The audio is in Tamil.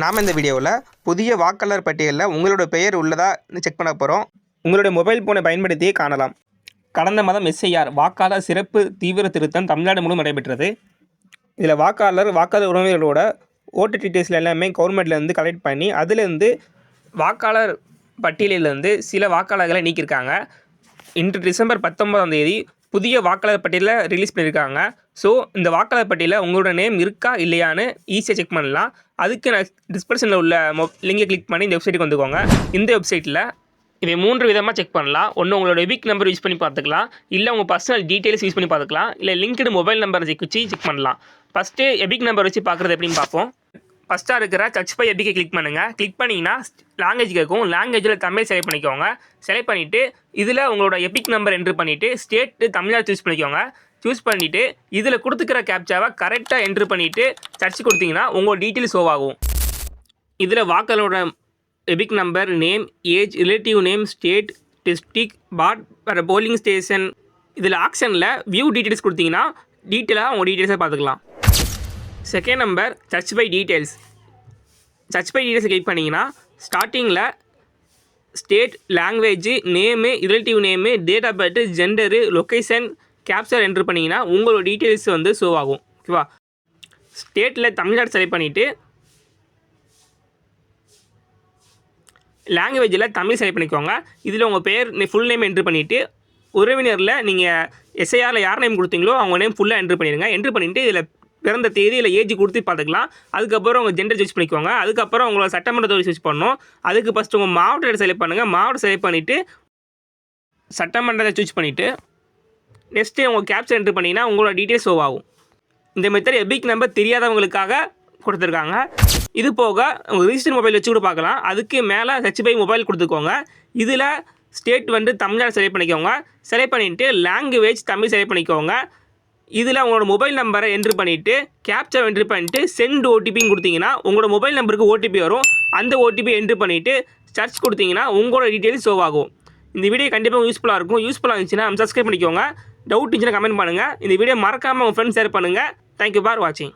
நாம் இந்த வீடியோவில் புதிய வாக்காளர் பட்டியலில் உங்களோட பெயர் உள்ளதா செக் பண்ண போகிறோம் உங்களுடைய மொபைல் ஃபோனை பயன்படுத்தியே காணலாம். கடந்த மாதம் எஸ்ஐஆர் வாக்காளர் சிறப்பு தீவிர திருத்தம் தமிழ்நாடு முழுவதும் நடைபெற்றது. இதில் வாக்காளர் வாக்காளர் உறவினர்களோட ஓட்டு டீட்டெயில்ஸில் எல்லாமே கவர்மெண்ட்லேருந்து கலெக்ட் பண்ணி அதுலேருந்து வாக்காளர் பட்டியலிலிருந்து சில வாக்காளர்களை நீக்கியிருக்காங்க. இன்று டிசம்பர் பத்தொன்பதாம் தேதி புதிய வாக்காளர் பட்டியலை ரிலீஸ் பண்ணியிருக்காங்க. ஸோ இந்த வாக்காளர் பட்டியலில் உங்களோட நேம் இருக்கா இல்லையான்னு ஈஸியாக செக் பண்ணலாம். அதுக்கு நான் டிஸ்கிரிப்ஷனில் உள்ள மொ லிங்கை கிளிக் பண்ணி இந்த வெப்சைட்டுக்கு வந்துக்கோங்க. இந்த வெப்சைட்டில் இதை மூன்று விதமாக செக் பண்ணலாம். ஒன்று உங்களோட எபிக் நம்பர் யூஸ் பண்ணி பார்த்துக்கலாம். இல்லை உங்கள் பர்சனல் டீட்டெயில்ஸ் யூஸ் பண்ணி பார்த்துக்கலாம். இல்லை லிங்க்டு மொபைல் நம்பர் வச்சு செக் பண்ணலாம். ஃபஸ்ட்டு எபிக் நம்பர் வச்சு பார்க்குறது எப்படின்னு பார்ப்போம். ஃபஸ்ட்டாக இருக்கிற சர்ச் பை எபிக்கை கிளிக் பண்ணுங்கள் கிளிக் பண்ணிங்கன்னா லாங்குவேஜ் கேட்கும். லாங்குவேஜில் தமிழ் செலக்ட் பண்ணிக்கோங்க. செலக்ட் பண்ணிவிட்டு இதில் உங்களோட எபிக் நம்பர் என்ட்ரு பண்ணிவிட்டு ஸ்டேட்டு தமிழ்நாடு சூஸ் பண்ணிக்கோங்க. சூஸ் பண்ணிவிட்டு இதில் கொடுத்துக்கிற கேப்சாவை கரெக்டாக என்ட்ரு பண்ணிவிட்டு சர்ச் கொடுத்தீங்கன்னா உங்கள் டீட்டெயில் ஷோ ஆகும். இதில் வாக்களோட EPIC number name age relative name state district part வர போலிங் ஸ்டேஷன் இதில் ஆக்ஷனில் வியூ டீட்டெயில்ஸ் கொடுத்தீங்கன்னா டீட்டெயிலாக உங்கள் டீட்டெயில்ஸை பார்த்துக்கலாம். Second number search by details search by details click பண்ணிங்கன்னா ஸ்டார்டிங்கில் state language name relative name date of birth gender location captcha enter பண்ணிங்கன்னா உங்களோட டீட்டெயில்ஸ் வந்து ஷோ ஆகும். ஓகேவா ஸ்டேட்டில் தமிழ்நாடு செலக்ட் பண்ணிவிட்டு லாங்குவேஜில் தமிழ் செலக்ட் பண்ணிக்கோங்க. இதில் உங்கள் பேர் ஃபுல் நேம் என்ட்ரு பண்ணிவிட்டு உறவினரில் நீங்கள் எஸ்ஐஆரில் யார் நேம் கொடுத்தீங்களோ அவங்க நேம் ஃபுல்லாக என்ட்ரு பண்ணிடுங்க. என்ட்ரு பண்ணிவிட்டு இதில் பிறந்த தேதி இல்லை ஏஜ் கொடுத்து பார்த்துக்கலாம். அதுக்கப்புறம் உங்கள் ஜெண்டர் சூஸ் பண்ணிக்கோங்க. அதுக்கப்புறம் உங்களோட சட்டமன்ற தொகுதி சூஸ் பண்ணணும். அதுக்கு ஃபஸ்ட்டு உங்கள் மாவட்டத்தை செலக்ட் பண்ணுங்கள் மாவட்டம் செலக்ட் பண்ணிவிட்டு சட்டமன்றத்தை சூஸ் பண்ணிவிட்டு நெக்ஸ்ட்டு உங்கள் கேப்சர் என்ட்ரு பண்ணிங்கன்னா உங்களோட டீட்டெயில்ஸ் ஷோ ஆகும். இந்த மெத்தட் எபிக் நம்பர் தெரியாதவங்களுக்காக கொடுத்துருக்காங்க. இது போக உங்கள் ரிஜிஸ்டர் மொபைல் வச்சு கூட பார்க்கலாம். அதுக்கு மேலே ஹெச்பை மொபைல் கொடுத்துக்கோங்க. இதில் ஸ்டேட் வந்து தமிழ்நாடு செலக்ட் பண்ணிக்கோங்க. செலக்ட் பண்ணிவிட்டு லாங்குவேஜ் தமிழ் செலக்ட் பண்ணிக்கோங்க. இதில் உங்களோட மொபைல் நம்பரை என்ட்ரு பண்ணிவிட்டு கேப்சர் என்ட்ரு பண்ணிவிட்டு சென்ட் ஓடிபின்னு கொடுத்தீங்கன்னா உங்களோட மொபைல் நம்பருக்கு ஓடிபி வரும். அந்த ஓடிபி என்ட்ரு பண்ணிவிட்டு சர்ச் கொடுத்தீங்கன்னா உங்களோட டீட்டெயில்ஸ் ஷோ ஆகும். இந்த வீடியோ கண்டிப்பாக யூஸ்ஃபுல்லாக இருக்கும். யூஸ்ஃபுல்லாக இருந்துச்சுன்னா சப்ஸ்கிரைப் பண்ணிக்கோங்க. டவுட் இருந்துச்சுன்னா கமெண்ட் பண்ணுங்கள் இந்த வீடியோ மறக்காமல் உங்கள் ஃப்ரெண்ட்ஸ் ஷேர் பண்ணுங்கள் தேங்க்யூ ஃபார் வாட்சிங்